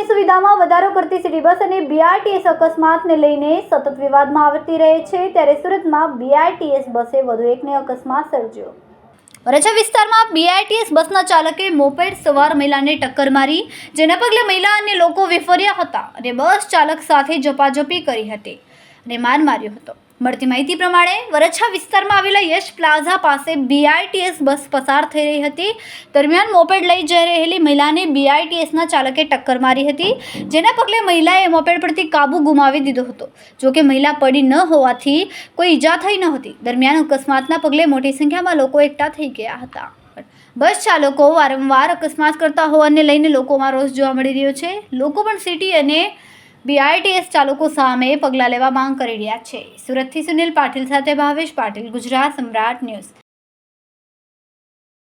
જિલ્લામાં વધારો કરતી સિટી બસ અને બીઆરટીએસ અકસ્માતને લઈને સતત વિવાદમાં આવતી રહે છે. ત્યારે સુરતમાં બીઆરટીએસ બસે વધુ એકને અકસ્માત સર્જ્યો. વરજા વિસ્તારમાં બીઆરટીએસ બસના ચાલકે મોપેડ સવાર મહિલાને ટક્કર મારી, જેના પગલે મહિલા અને લોકો વિફર્યા હતા અને બસ ચાલક સાથે ઝપાઝપી કરી હતી અને માર માર્યો હતો. મળતી માહિતી પ્રમાણે વરછા વિસ્તારમાં આવેલા યશ પ્લાઝા પાસે બીઆઈટીએસ બસ પસાર થઈ રહી હતી. દરમિયાન મોપેડ લઈ જઈ રહેલી મહિલાને બીઆઈટીએસના ચાલકે ટક્કર મારી હતી, જેના પગલે મહિલાએ મોપેડ પરથી કાબુ ગુમાવી દીધો હતો. જો કે મહિલા પડી ન હોવાથી કોઈ ઈજા થઈ ન હતી. દરમિયાન અકસ્માતના પગલે મોટી સંખ્યામાં લોકો એકઠા થઈ ગયા હતા. બસ ચાલકો વારંવાર અકસ્માત કરતા હોવાને લઈને લોકોમાં રોષ જોવા મળી રહ્યો છે. લોકો પણ સિટી અને બીઆરટીએસ ચાલકો સામે પગલાં લેવા માંગ કરી રહ્યા છે. સુરતથી સુનિલ પાટીલ સાથે ભાવેશ પાટીલ, ગુજરાત સમ્રાટ ન્યૂઝ.